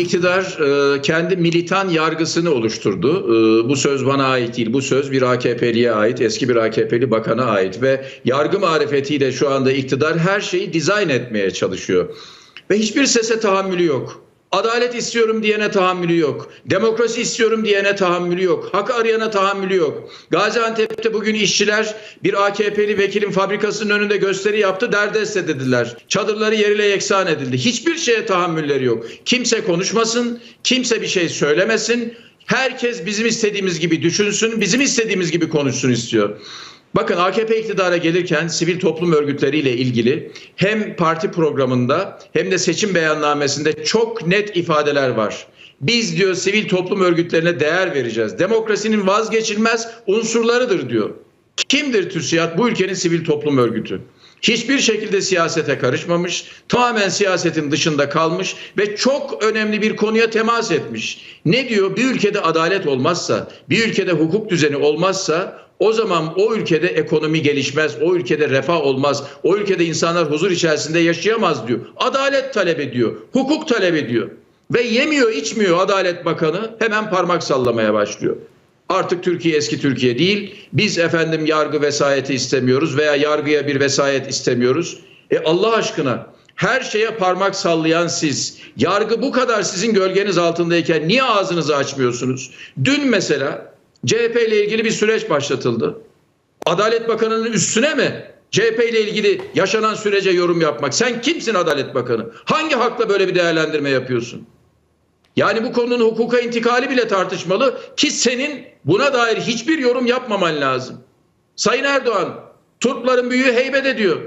İktidar e, kendi militan yargısını oluşturdu. E, bu söz bana ait değil. Bu söz bir AKP'liye ait, eski bir AKP'li bakana ait ve yargı marifetiyle şu anda iktidar her şeyi dizayn etmeye çalışıyor. Ve hiçbir sese tahammülü yok. Adalet istiyorum diyene tahammülü yok. Demokrasi istiyorum diyene tahammülü yok. Hak arayana tahammülü yok. Gaziantep'te bugün işçiler bir AKP'li vekilin fabrikasının önünde gösteri yaptı. Derdest edildiler. Çadırları yerle yeksan edildi. Hiçbir şeye tahammülleri yok. Kimse konuşmasın, kimse bir şey söylemesin. Herkes bizim istediğimiz gibi düşünsün, bizim istediğimiz gibi konuşsun istiyor. Bakın AKP iktidara gelirken sivil toplum örgütleriyle ilgili hem parti programında hem de seçim beyannamesinde çok net ifadeler var. Biz diyor sivil toplum örgütlerine değer vereceğiz. Demokrasinin vazgeçilmez unsurlarıdır diyor. Kimdir TÜSİAD? Bu ülkenin sivil toplum örgütü. Hiçbir şekilde siyasete karışmamış, tamamen siyasetin dışında kalmış ve çok önemli bir konuya temas etmiş. Ne diyor? Bir ülkede adalet olmazsa, bir ülkede hukuk düzeni olmazsa o zaman o ülkede ekonomi gelişmez, o ülkede refah olmaz, o ülkede insanlar huzur içerisinde yaşayamaz diyor. Adalet talep ediyor, hukuk talep ediyor. Ve yemiyor içmiyor Adalet Bakanı hemen parmak sallamaya başlıyor. Artık Türkiye eski Türkiye değil. Biz efendim yargı vesayeti istemiyoruz veya yargıya bir vesayet istemiyoruz. E Allah aşkına her şeye parmak sallayan siz, yargı bu kadar sizin gölgeniz altındayken niye ağzınızı açmıyorsunuz? Dün mesela CHP ile ilgili bir süreç başlatıldı. Adalet Bakanı'nın üstüne mi CHP ile ilgili yaşanan sürece yorum yapmak? Sen kimsin Adalet Bakanı? Hangi hakla böyle bir değerlendirme yapıyorsun? Yani bu konunun hukuka intikali bile tartışmalı ki senin buna dair hiçbir yorum yapmaman lazım. Sayın Erdoğan, Turkların büyüğü heybede diyor.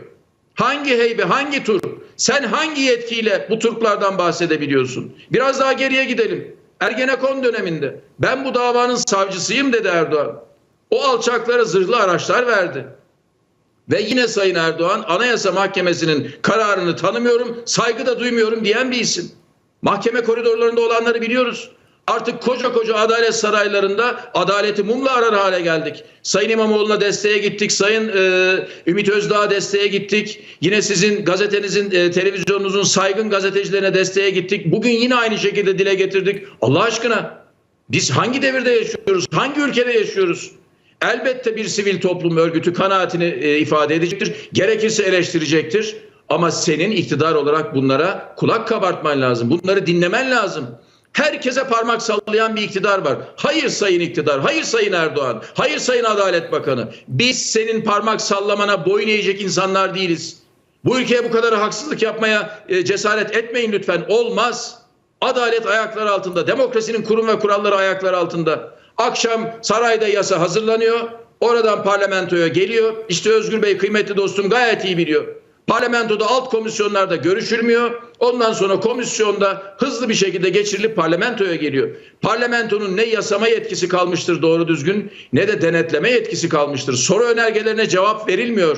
Hangi heybe, hangi Turk? Sen hangi yetkiyle bu Turklardan bahsedebiliyorsun? Biraz daha geriye gidelim. Ergenekon döneminde ben bu davanın savcısıyım dedi Erdoğan. O alçaklara zırhlı araçlar verdi. Ve yine Sayın Erdoğan Anayasa Mahkemesi'nin kararını tanımıyorum, saygı da duymuyorum diyen bir isim. Mahkeme koridorlarında olanları biliyoruz. Artık koca koca adalet saraylarında adaleti mumla arar hale geldik. Sayın İmamoğlu'na desteğe gittik. Sayın e, Ümit Özdağ'a desteğe gittik. Yine sizin gazetenizin, e, televizyonunuzun saygın gazetecilerine desteğe gittik. Bugün yine aynı şekilde dile getirdik. Allah aşkına biz hangi devirde yaşıyoruz? Hangi ülkede yaşıyoruz? Elbette bir sivil toplum örgütü kanaatini e, ifade edecektir. Gerekirse eleştirecektir. Ama senin iktidar olarak bunlara kulak kabartman lazım. Bunları dinlemen lazım. Herkese parmak sallayan bir iktidar var. Hayır sayın iktidar, hayır sayın Erdoğan, hayır sayın Adalet Bakanı. Biz senin parmak sallamana boyun eğecek insanlar değiliz. Bu ülkeye bu kadar haksızlık yapmaya e, cesaret etmeyin lütfen. Olmaz. Adalet ayaklar altında, demokrasinin kurum ve kuralları ayaklar altında. Akşam sarayda yasa hazırlanıyor. Oradan parlamentoya geliyor. İşte Özgür Bey kıymetli dostum gayet iyi biliyor. Parlamentoda alt komisyonlarda görüşülmüyor. Ondan sonra komisyonda hızlı bir şekilde geçirilip parlamentoya geliyor. Parlamentonun ne yasama yetkisi kalmıştır doğru düzgün ne de denetleme yetkisi kalmıştır. Soru önergelerine cevap verilmiyor.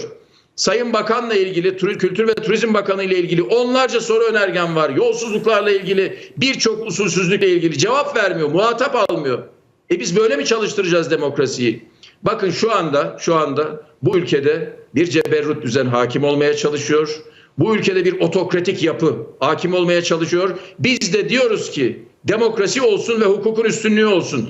Sayın Bakan'la ilgili, Kültür ve Turizm Bakanı ile ilgili onlarca soru önergen var. Yolsuzluklarla ilgili, birçok usulsüzlükle ilgili cevap vermiyor, muhatap almıyor. E biz böyle mi çalıştıracağız demokrasiyi? Bakın şu anda, şu anda bu ülkede bir ceberrut düzen hakim olmaya çalışıyor. Bu ülkede bir otokratik yapı hakim olmaya çalışıyor. Biz de diyoruz ki demokrasi olsun ve hukukun üstünlüğü olsun.